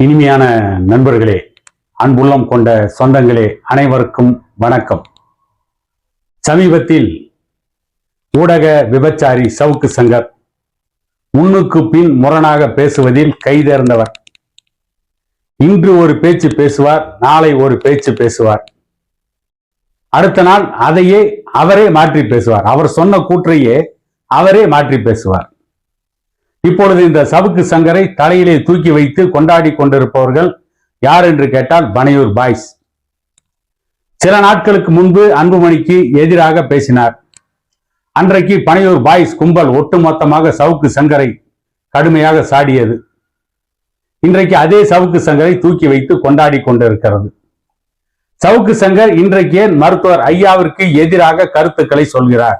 இனிமையான நண்பர்களே அன்புள்ளம் கொண்ட சொந்தங்களே அனைவருக்கும் வணக்கம். சமீபத்தில் ஊடக விபச்சாரி சவுக்கு சங்கர் முன்னுக்கு பின் முரணாக பேசுவதில் கைதேர்ந்தவர் இன்று ஒரு பேச்சு பேசுவார் நாளை ஒரு பேச்சு பேசுவார். அடுத்த நாள் அதையே அவரே மாற்றி பேசுவார். அவர் சொன்ன கூற்றையே அவரே மாற்றி பேசுவார். இப்பொழுது இந்த சவுக்கு சங்கரை தலையிலே தூக்கி வைத்து கொண்டாடி கொண்டிருப்பவர்கள் யார் என்று கேட்டால் பனையூர் பாய்ஸ். சில நாட்களுக்கு முன்பு அன்புமணிக்கு எதிராக பேசினார். அன்றைக்கு பனையூர் பாய்ஸ் கும்பல் ஒட்டுமொத்தமாக சவுக்கு சங்கரை கடுமையாக சாடியது. இன்றைக்கு அதே சவுக்கு சங்கரை தூக்கி வைத்து கொண்டாடி கொண்டிருக்கிறது. சவுக்கு சங்கர் இன்றைக்கு ஏன் மருத்துவர் ஐயாவிற்கு எதிராக கருத்துக்களை சொல்கிறார்?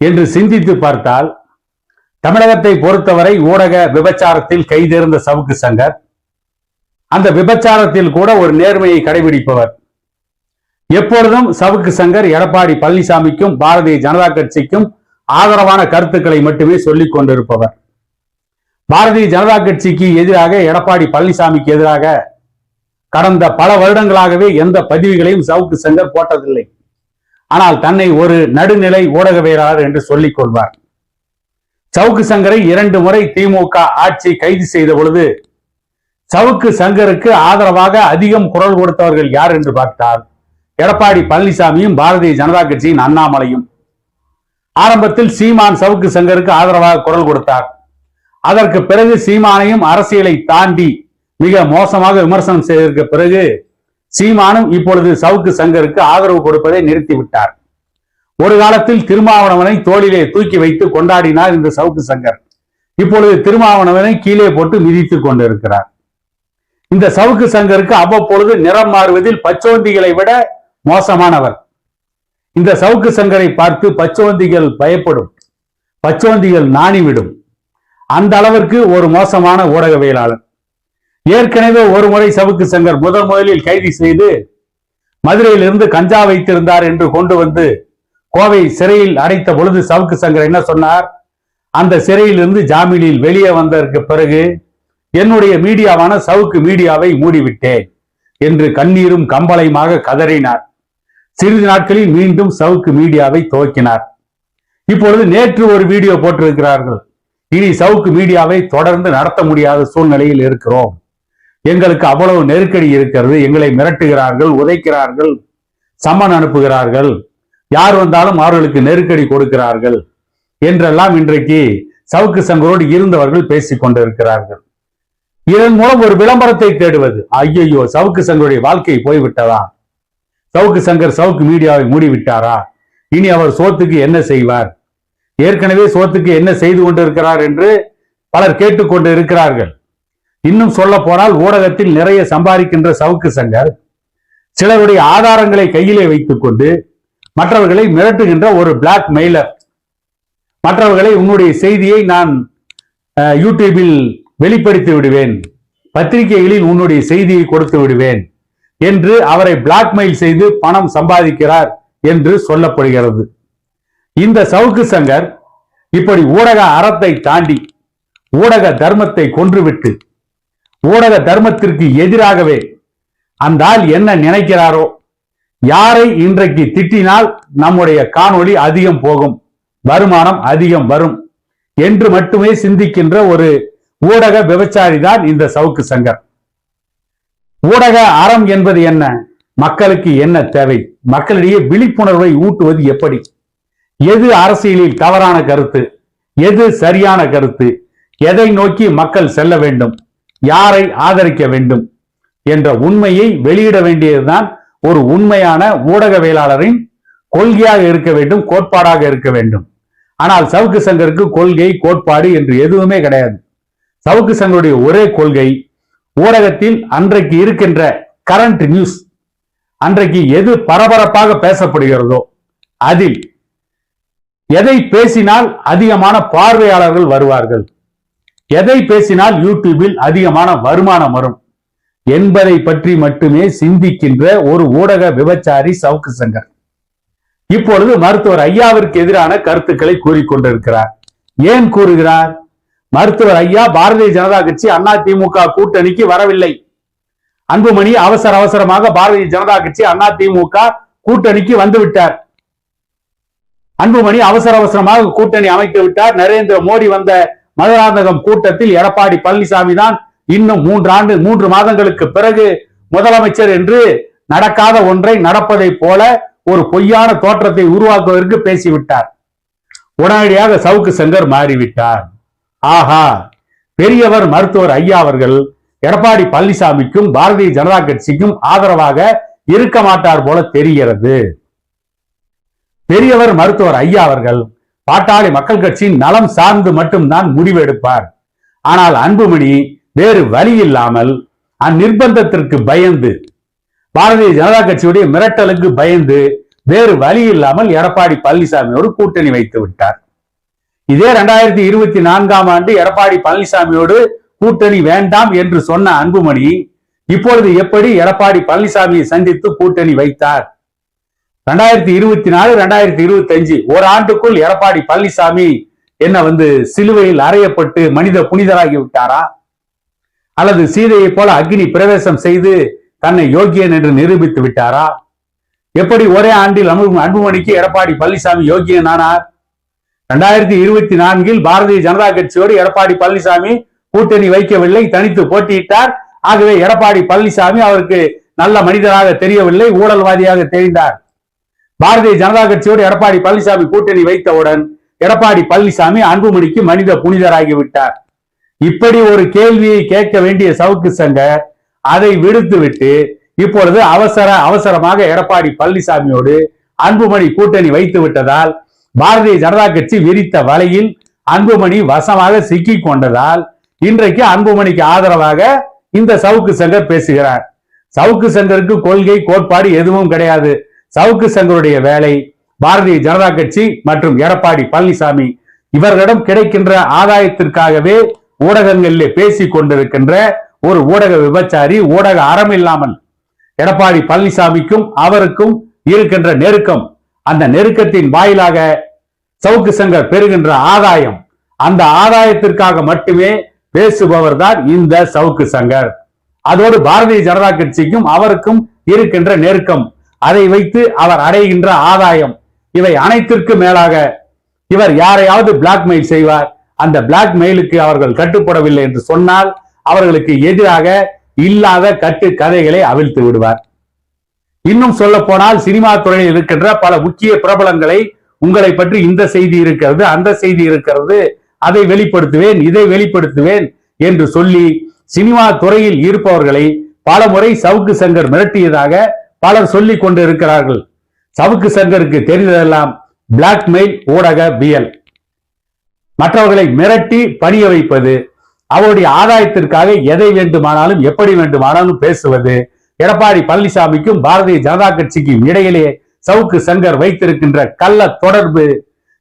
என்று சிந்தித்து பார்த்தால் தமிழகத்தை பொறுத்தவரை ஊடக விபச்சாரத்தில் கைதேர்ந்த சவுக்கு சங்கர் அந்த விபச்சாரத்தில் கூட ஒரு நேர்மையை கடைபிடிப்பவர். எப்பொழுதும் சவுக்கு சங்கர் எடப்பாடி பழனிசாமிக்கும் பாரதிய ஜனதா கட்சிக்கும் ஆதரவான கருத்துக்களை மட்டுமே சொல்லிக் கொண்டிருப்பவர். பாரதிய ஜனதா கட்சிக்கு எதிராக எடப்பாடி பழனிசாமிக்கு எதிராக கடந்த பல வருடங்களாகவே எந்த பதிவுகளையும் சவுக்கு சங்கர் போட்டதில்லை. ஆனால் தன்னை ஒரு நடுநிலை ஊடகவியலாளர் என்று சொல்லிக் கொள்வார். சவுக்கு சங்கரை இரண்டு முறை திமுக ஆட்சி கைது செய்த பொழுது சவுக்கு சங்கருக்கு ஆதரவாக அதிகம் குரல் கொடுத்தவர்கள் யார் என்று பார்த்தால் எடப்பாடி பழனிசாமியும் பாரதிய ஜனதா கட்சியின் அண்ணாமலையும். ஆரம்பத்தில் சீமான் சவுக்கு சங்கருக்கு ஆதரவாக குரல் கொடுத்தார். அதற்கு பிறகு சீமானையும் அரசியலை தாண்டி மிக மோசமாக விமர்சனம் செய்திருக்க பிறகு சீமானும் இப்பொழுது சவுக்கு சங்கருக்கு ஆதரவு கொடுப்பதை நிறுத்திவிட்டார். ஒரு காலத்தில் திருமாவளவனை தோளிலே தூக்கி வைத்து கொண்டாடினார் இந்த சவுக்கு சங்கர். இப்பொழுது திருமாவளவனை கீழே போட்டு மிதித்துக் கொண்டிருக்கிறார். இந்த சவுக்கு சங்கருக்கு அவ்வப்பொழுது நிறம் மாறுவதில் பச்சோந்திகளை விட மோசமானவர். இந்த சவுக்கு சங்கரை பார்த்து பச்சோந்திகள் பயப்படும். பச்சோந்திகள் நாணிவிடும். அந்த அளவிற்கு ஒரு மோசமான ஊடகவியலாளர். ஏற்கனவே ஒரு முறை சவுக்கு சங்கர் முதன் முதலில் கைது செய்து மதுரையிலிருந்து கஞ்சா வைத்திருந்தார் என்று கொண்டு வந்து கோவை சிறையில் அடைத்த பொழுது சவுக்கு சங்கர் என்ன சொன்னார்? அந்த சிறையிலிருந்து ஜாமீனில் வெளியே வந்ததற்கு பிறகு என்னுடைய மீடியாவான சவுக்கு மீடியாவை மூடிவிட்டேன் என்று கண்ணீரும் கம்பளையுமாக கதறினார். சிறிது நாட்களில் மீண்டும் சவுக்கு மீடியாவை துவக்கினார். இப்பொழுது நேற்று ஒரு வீடியோ போட்டிருக்கிறார்கள். இனி சவுக்கு மீடியாவை தொடர்ந்து நடத்த முடியாத சூழ்நிலையில் இருக்கிறோம். எங்களுக்கு அவ்வளவு நெருக்கடி இருக்கிறது. எங்களை மிரட்டுகிறார்கள் உதைக்கிறார்கள் சம்மன் அனுப்புகிறார்கள். யார் வந்தாலும் அவர்களுக்கு நெருக்கடி கொடுக்கிறார்கள் என்றெல்லாம் இன்றைக்கு சவுக்கு சங்கரோடு இருந்தவர்கள் பேசிக் கொண்டிருக்கிறார்கள். இதன் மூலம் ஒரு விளம்பரத்தை தேடுவது. ஐயையோ சவுக்கு சங்கருடைய வாழ்க்கை போய்விட்டதா? சவுக்கு சங்கர் சவுக்கு மீடியாவை மூடிவிட்டாரா? இனி அவர் சோத்துக்கு என்ன செய்வார்? ஏற்கனவே சோத்துக்கு என்ன செய்து கொண்டிருக்கிறார் என்று பலர் கேட்டுக்கொண்டு இருக்கிறார்கள். இன்னும் சொல்ல போனால் ஊடகத்தில் நிறைய சம்பாதிக்கின்ற சவுக்கு சங்கர் சிலருடைய ஆதாரங்களை கையிலே வைத்துக் கொண்டு மற்றவர்களை மிரட்டுகின்ற ஒரு பிளாக் மெயிலர் மற்றவர்களை உன்னுடைய செய்தியை நான் யூடியூபில் வெளிப்படுத்தி விடுவேன். பத்திரிகைகளில் உன்னுடைய செய்தியை கொடுத்து விடுவேன் என்று அவரை பிளாக்மெயில் செய்து பணம் சம்பாதிக்கிறார் என்று சொல்லப்படுகிறது. இந்த சவுக்கு சங்கர் இப்படி ஊடக அறத்தை தாண்டி ஊடக தர்மத்தை கொன்றுவிட்டு ஊடக தர்மத்திற்கு எதிராகவே அந்த ஆள் என்ன நினைக்கிறாரோ யாரை இன்றைக்கு திட்டினால் நம்முடைய காணொளி அதிகம் போகும் வருமானம் அதிகம் வரும் என்று மட்டுமே சிந்திக்கின்ற ஒரு ஊடக விபச்சாரி தான் இந்த சவுக்கு சங்கர். ஊடக அறம் என்பது என்ன? மக்களுக்கு என்ன தேவை? மக்களிடையே விழிப்புணர்வை ஊட்டுவது எப்படி? எது அரசியலில் தவறான கருத்து? எது சரியான கருத்து? எதை நோக்கி மக்கள் செல்ல வேண்டும்? யாரை ஆதரிக்க வேண்டும்? என்ற உண்மையை வெளியிட வேண்டியதுதான் ஒரு உண்மையான ஊடகவியலாளரின் கொள்கையாக இருக்க வேண்டும் கோட்பாடாக இருக்க வேண்டும். ஆனால் சவுக்கு சங்கருக்கு கொள்கை கோட்பாடு என்று எதுவுமே கிடையாது. சவுக்கு சங்கருடைய ஒரே கொள்கை ஊடகத்தில் அன்றைக்கு இருக்கின்ற கரண்ட் நியூஸ் அன்றைக்கு எது பரபரப்பாக பேசப்படுகிறதோ அதில் எதை பேசினால் அதிகமான பார்வையாளர்கள் வருவார்கள்? எதை பேசினால் யூடியூபில் அதிகமான வருமானம் வரும்? என்பதை பற்றி மட்டுமே சிந்திக்கின்ற ஒரு ஊடக விபச்சாரி சவுக்கு சங்கர். இப்பொழுது மருத்துவர் ஐயாவிற்கு எதிரான கருத்துக்களை கூறிக்கொண்டிருக்கிறார். ஏன் கூறுகிறார்? மருத்துவர் ஐயா பாரதிய ஜனதா கட்சி அண்ணா திமுக கூட்டணிக்கு வரவில்லை. அன்புமணி அவசர அவசரமாக பாரதிய ஜனதா கட்சி அண்ணா திமுக கூட்டணிக்கு வந்துவிட்டார். அன்புமணி அவசர அவசரமாக கூட்டணி அமைத்து விட்டார். நரேந்திர மோடி வந்த மதுராந்தகம் கூட்டத்தில் எடப்பாடி பழனிசாமி தான் இன்னும் மூன்று ஆண்டு மூன்று மாதங்களுக்கு பிறகு முதலமைச்சர் என்று நடக்காத ஒன்றை நடப்பதை போல ஒரு பொய்யான தோற்றத்தை உருவாக்குவதற்கு பேசிவிட்டார். உடனடியாக சவுக்கு சங்கர் மாறிவிட்டார். ஆஹா பெரியவர் மருத்துவர் ஐயா அவர்கள் எடப்பாடி பழனிசாமிக்கும் பாரதிய ஜனதா கட்சிக்கும் ஆதரவாக இருக்க மாட்டார் போல தெரிகிறது. பெரியவர் மருத்துவர் ஐயா அவர்கள் பாட்டாளி மக்கள் கட்சியின் நலம் சார்ந்து மட்டும்தான் முடிவு எடுப்பார் ஆனால் அன்புமணி வேறு வழி இல்லாமல் அந்நிர்பந்தத்திற்கு பயந்து பாரதிய ஜனதா கட்சியுடைய மிரட்டலுக்கு பயந்து வேறு வழி இல்லாமல் எடப்பாடி பழனிசாமியோடு கூட்டணி வைத்து விட்டார். இதே ரெண்டாயிரத்தி இருபத்தி நான்காம் ஆண்டு எடப்பாடி பழனிசாமியோடு கூட்டணி வேண்டாம் என்று சொன்ன அன்புமணி இப்பொழுது எப்படி எடப்பாடி பழனிசாமியை சந்தித்து கூட்டணி வைத்தார்? ரெண்டாயிரத்தி இருபத்தி நாலு ரெண்டாயிரத்தி இருபத்தி அஞ்சு ஒரு ஆண்டுக்குள் எடப்பாடி பழனிசாமி என்ன வந்து சிலுவையில் அறையப்பட்டு மனித புனிதராகி விட்டாரா? அல்லது சீதையை போல அக்னி பிரவேசம் செய்து தன்னை யோகியன் என்று நிரூபித்து விட்டாரா? எப்படி ஒரே ஆண்டில் அன்பு அன்புமணிக்கு எடப்பாடி பழனிசாமி யோகியன் ஆனார் ரெண்டாயிரத்தி இருபத்தி நான்கில் பாரதிய ஜனதா கட்சியோடு எடப்பாடி பழனிசாமி கூட்டணி வைக்கவில்லை தனித்து போட்டியிட்டார். ஆகவே எடப்பாடி பழனிசாமி அவருக்கு நல்ல மனிதராக தெரியவில்லை ஊழல்வாதியாக தெரிந்தார். பாரதிய ஜனதா கட்சியோடு எடப்பாடி பழனிசாமி கூட்டணி வைத்தவுடன் எடப்பாடி பழனிசாமி அன்புமணிக்கு மனித புனிதராகிவிட்டார் இப்படி ஒரு கேள்வியை கேட்க வேண்டிய சவுக்கு சங்கர் அதை விடுத்துவிட்டு இப்பொழுது அவசர அவசரமாக எடப்பாடி பழனிசாமியோடு அன்புமணி கூட்டணி வைத்து விட்டதால் பாரதிய ஜனதா கட்சி விரித்த வலையில் அன்புமணி வசமாக சிக்கி கொண்டதால் இன்றைக்கு அன்புமணிக்கு ஆதரவாக இந்த சவுக்கு சங்கர் பேசுகிறார். சவுக்கு சங்கருக்கு கொள்கை கோட்பாடு எதுவும் கிடையாது. சவுக்கு சங்கருடைய வேலை பாரதிய ஜனதா கட்சி மற்றும் எடப்பாடி பழனிசாமி இவர்களிடம் கிடைக்கின்ற ஆதாயத்திற்காகவே ஊடகங்களிலே பேசி கொண்டிருக்கின்ற ஒரு ஊடக விபச்சாரி ஊடக அறம் இல்லாமல் எடப்பாடி பழனிசாமிக்கும் அவருக்கும் இருக்கின்ற நெருக்கம். அந்த நெருக்கத்தின் வாயிலாக சவுக்கு சங்கர் பெறுகின்ற ஆதாயம். அந்த ஆதாயத்திற்காக மட்டுமே பேசுபவர் தான் இந்த சவுக்கு சங்கர். அதோடு பாரதிய ஜனதா கட்சிக்கும் அவருக்கும் இருக்கின்ற நெருக்கம். அதை வைத்து அவர் அடைகின்ற ஆதாயம். இவை அனைத்திற்கும் மேலாக இவர் யாரையாவது பிளாக்மெயில் செய்வார். அந்த பிளாக்மெயிலுக்கு அவர்கள் கட்டுப்படவில்லை என்று சொன்னால் அவர்களுக்கு எதிராக இல்லாத கட்டு கதைகளை அவிழ்த்து விடுவார். இன்னும் சொல்ல போனால் சினிமா துறையில் இருக்கின்ற பல முக்கிய பிரபலங்களை உங்களை பற்றி இந்த செய்தி இருக்கிறது அந்த செய்தி இருக்கிறது அதை வெளிப்படுத்துவேன் இதை வெளிப்படுத்துவேன் என்று சொல்லி சினிமா துறையில் இருப்பவர்களை பல முறை சவுக்கு சங்கர் மிரட்டியதாக பலர் சொல்லிக் கொண்டு இருக்கிறார்கள் சவுக்கு சங்கருக்கு தெரிந்ததெல்லாம் பிளாக்மெயில் ஊடக வியல். மற்றவர்களை மிரட்டி பணிய வைப்பது அவருடைய ஆதாயத்திற்காக எதை வேண்டுமானாலும் எப்படி வேண்டுமானாலும் பேசுவது. எடப்பாடி பழனிசாமிக்கும் பாரதிய ஜனதா கட்சிக்கும் இடையிலே சவுக்கு சங்கர் வைத்திருக்கின்ற கள்ள தொடர்பு.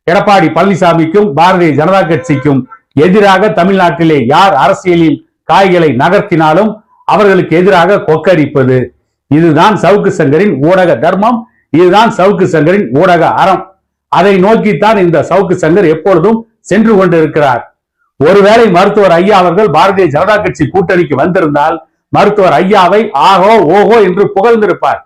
எடப்பாடி பழனிசாமிக்கும் பாரதிய ஜனதா கட்சிக்கும் எதிராக தமிழ்நாட்டிலே யார் அரசியலில் காய்களை நகர்த்தினாலும் அவர்களுக்கு எதிராக கொக்கரிப்பது இதுதான் சவுக்கு சங்கரின் ஊடக தர்மம். இதுதான் சவுக்கு சங்கரின் ஊடக அறம். அதை நோக்கித்தான் இந்த சவுக்கு சங்கர் எப்பொழுதும் சென்று கொண்டிருக்கிறார். ஒருவேளை மருத்துவர் ஐயா அவர்கள் பாரதிய ஜனதா கட்சி கூட்டணிக்கு வந்திருந்தால் மருத்துவர் ஐயாவை ஆகோ ஓஹோ என்று புகழ்ந்திருப்பார்.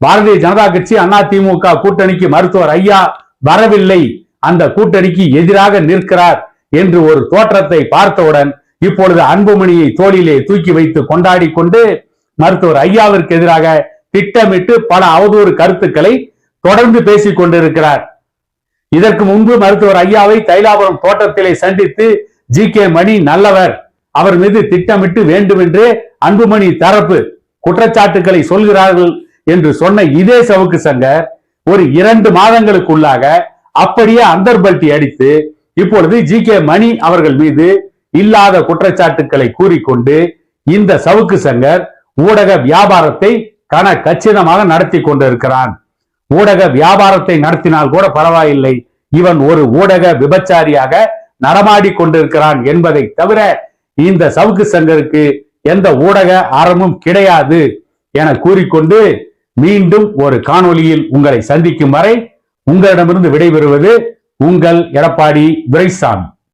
பாரதிய ஜனதா கட்சி அண்ணா திமுக கூட்டணிக்கு மருத்துவர் ஐயா வரவில்லை. அந்த கூட்டணிக்கு எதிராக நிற்கிறார் என்று ஒரு தோற்றத்தை பார்த்தவுடன் இப்பொழுது அன்புமணியை தோளிலே தூக்கி வைத்து கொண்டாடி கொண்டு மருத்துவர் ஐயாவிற்கு எதிராக திட்டமிட்டு பல அவதூறு கருத்துக்களை தொடர்ந்து பேசிக் கொண்டிருக்கிறார். இதற்கு முன்பு மருத்துவர் ஐயாவை தைலாபுரம் தோட்டத்திலே சந்தித்து ஜி கே மணி நல்லவர் அவர் மீது திட்டமிட்டு வேண்டுமென்றே அன்புமணி தரப்பு குற்றச்சாட்டுக்களை சொல்கிறார்கள் என்று சொன்ன இதே சவுக்கு சங்கர் ஒரு இரண்டு மாதங்களுக்குள்ளாக அப்படியே அந்தர்பல்ட்டி அடித்து இப்பொழுது ஜி கே மணி அவர்கள் மீது இல்லாத குற்றச்சாட்டுக்களை கூறிக்கொண்டு இந்த சவுக்கு சங்கர் ஊடக வியாபாரத்தை கன கச்சிதமாக நடத்தி கொண்டிருக்கிறான். ஊடக வியாபாரத்தை நடத்தினால் கூட பரவாயில்லை. இவன் ஒரு ஊடக விபச்சாரியாக நடமாடி கொண்டிருக்கிறான் என்பதை தவிர இந்த சவுக்கு சங்கருக்கு எந்த ஊடக அறமும் கிடையாது என கூறிக்கொண்டு மீண்டும் ஒரு காணொளியில் உங்களை சந்திக்கும் வரை உங்களிடமிருந்து விடைபெறுவது உங்கள் எடப்பாடி துரைசாமி.